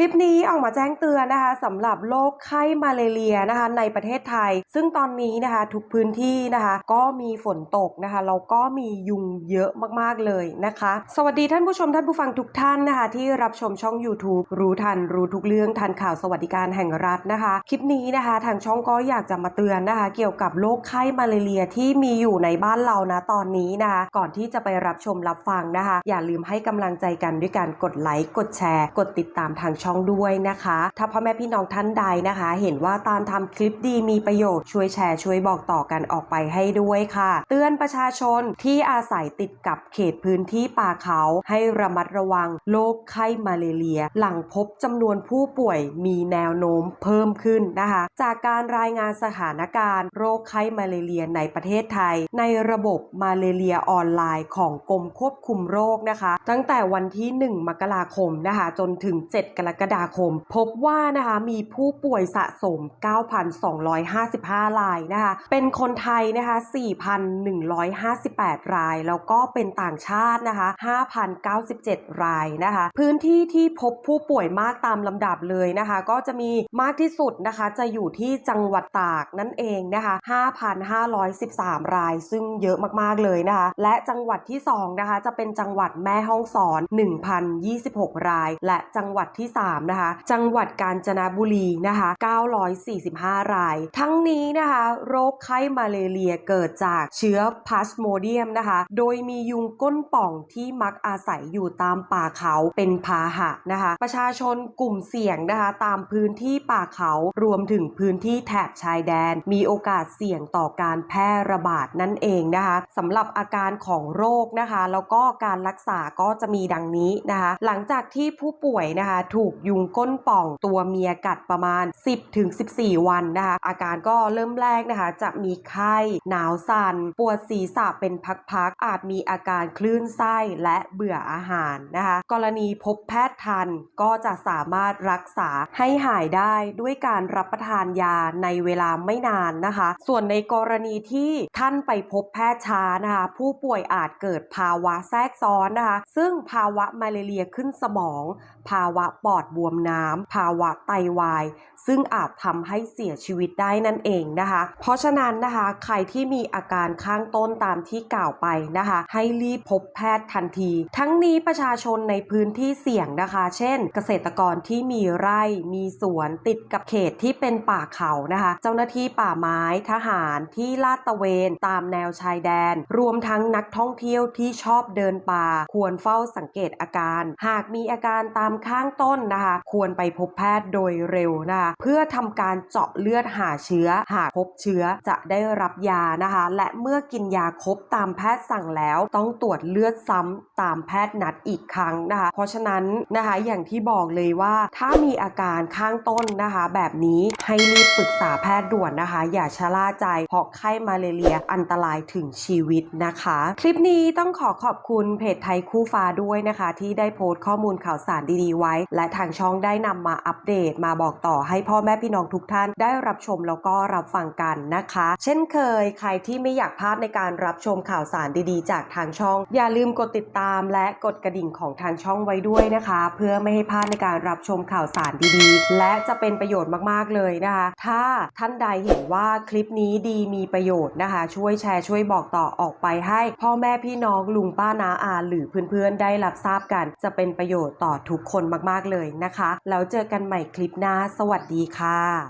คลิปนี้ออกมาแจ้งเตือนนะคะสำหรับโรคไข้มาเลเรียนะคะในประเทศไทย ซึ่งตอนนี้นะคะทุกพื้นที่นะคะก็มีฝนตกนะคะแล้วก็มียุงเยอะมากๆเลยนะคะ สวัสดีท่านผู้ชมท่านผู้ฟังทุกท่านนะคะ ที่รับชมช่อง YouTube รู้ทันรู้ทุกเรื่องทันข่าวสวัสดิการแห่งรัฐนะคะ คลิปนี้นะคะ ทางช่องก็อยากจะมาเตือนนะคะ เกี่ยวกับโรคไข้มาเลเรียที่มีอยู่ในบ้านเรานะตอนนี้นะคะก่อนที่จะไปรับชมรับฟังนะคะ อย่าลืมให้กำลังใจกันด้วยการกดไลค์กดแชร์ กดติดตามทางช่องด้วยนะคะ ถ้าพ่อแม่พี่น้องท่านใดนะคะ เห็นว่าตามทำคลิปดีมีประโยชน์ช่วยแชร์ช่วยบอกต่อกันออกไปให้ด้วยค่ะ เตือนประชาชนที่อาศัยติดกับเขตพื้นที่ป่าเขาให้ระมัดระวังโรคไข้มาเลเรีย หลังพบจำนวนผู้ป่วยมีแนวโน้มเพิ่มขึ้นนะคะ จากการรายงานสถานการณ์โรคไข้มาเลเรียในประเทศไทย ในระบบมาเลเรียออนไลน์ของกรมควบคุมโรคนะคะ ตั้งแต่วันที่ 1 มกราคมนะคะ จนถึง 7 กรกฎาคม พบว่านะคะมีผู้ป่วยสะสม 9,255 รายนะคะเป็นคนไทยนะคะ 4,158 ราย แล้วก็เป็นต่างชาตินะคะ 5,097 รายนะคะ พื้นที่ที่พบผู้ป่วยมากตามลำดับเลยนะคะ ก็จะมีมากที่สุดนะคะจะอยู่ที่จังหวัดตากนั่นเองนะคะ 5,513 ราย ซึ่งเยอะมากๆเลยนะคะ และจังหวัดที่2นะคะจะเป็นจังหวัดแม่ฮ่องสอน 1,026 ราย และจังหวัดที่3นะคะจังหวัดกาญจนบุรีนะคะ945 ราย ทั้งนี้นะคะโรคไข้มาเลเรียเกิดจากเชื้อพลาสโมเดียมนะคะ โดยมียุงก้นป่องที่มักอาศัยอยู่ตามป่าเขาเป็นพาหะนะคะ ประชาชนกลุ่มเสี่ยงนะคะตามพื้นที่ป่าเขารวมถึงพื้นที่แถบชายแดน มีโอกาสเสี่ยงต่อการแพร่ระบาดนั่นเองนะคะสำหรับอาการของโรคนะคะ แล้วก็การรักษาก็จะมีดังนี้นะคะ หลังจากที่ผู้ป่วยนะคะถูกยุงก้นป่อง ตัวเมียกัดประมาณ 10-14 วันนะคะ อาการก็เริ่มแรกนะคะ จะมีไข้หนาวสั่นปวดศีรษะเป็นพักๆ อาจมีอาการคลื่นไส้และเบื่ออาหารนะคะ กรณีพบแพทย์ทันก็จะสามารถรักษาให้หายได้ด้วยการรับประทานยาในเวลาไม่นานนะคะ ส่วนในกรณีที่ท่านไปพบแพทย์ช้านะคะผู้ป่วยอาจเกิดภาวะแทรกซ้อนนะคะ ซึ่งภาวะมาเลเรียขึ้นสมอง ภาวะปอดบวมน้ำภาวะไตวาย ซึ่งอาจทำให้เสียชีวิตได้นั่นเองนะคะ เพราะฉะนั้นนะคะ ใครที่มีอาการข้างต้นตามที่กล่าวไปนะคะ ให้รีบพบแพทย์ทันที ทั้งนี้ประชาชนในพื้นที่เสี่ยงนะคะ เช่น เกษตรกรที่มีไร่มีสวนติดกับเขตที่เป็นป่าเขานะคะ เจ้าหน้าที่ป่าไม้ทหารที่ลาดตระเวนตามแนวชายแดน รวมทั้งนักท่องเที่ยวที่ชอบเดินป่า ควรเฝ้าสังเกตอาการ หากมีอาการตามข้างต้นนะคะ ควรไปพบแพทย์โดยเร็วนะคะเพื่อทำการเจาะเลือดหาเชื้อ หากพบเชื้อจะได้รับยานะคะ และเมื่อกินยาครบตามแพทย์สั่งแล้ว ต้องตรวจเลือดซ้ำตามแพทย์นัดอีกครั้งนะคะ เพราะฉะนั้นนะคะอย่างที่บอกเลยว่าถ้ามีอาการข้างต้นนะคะ แบบนี้ให้รีบปรึกษาแพทย์ด่วนนะคะ อย่าชะล่าใจเพราะไข้มาเลเรียอันตรายถึงชีวิตนะคะ คลิปนี้ต้องขอขอบคุณเพจไทยคู่ฟ้าด้วยนะคะ ที่ได้โพสต์ข้อมูลข่าวสารดีๆไว้ และทางช่องได้นำมาอัปเดตมาบอกต่อให้พ่อแม่พี่น้องทุกท่านได้รับชมแล้วก็รับฟังกันนะคะ เช่นเคย ใครที่ไม่อยากพลาดในการรับชมข่าวสารดีๆ จากทางช่อง อย่าลืมกดติดตามและกดกระดิ่งของทางช่องไว้ด้วยนะคะ เพื่อไม่ให้พลาดในการรับชมข่าวสารดีๆ และจะเป็นประโยชน์มากๆเลยนะคะ ถ้าท่านใดเห็นว่าคลิปนี้ดีมีประโยชน์นะคะ ช่วยแชร์ช่วยบอกต่อออกไปให้ พ่อแม่พี่น้องลุงป้านาอาหรือเพื่อนๆได้รับทราบกัน จะเป็นประโยชน์ต่อทุกคนมากๆเลยนะคะ แล้วเจอกันใหม่คลิปหน้า สวัสดีค่ะ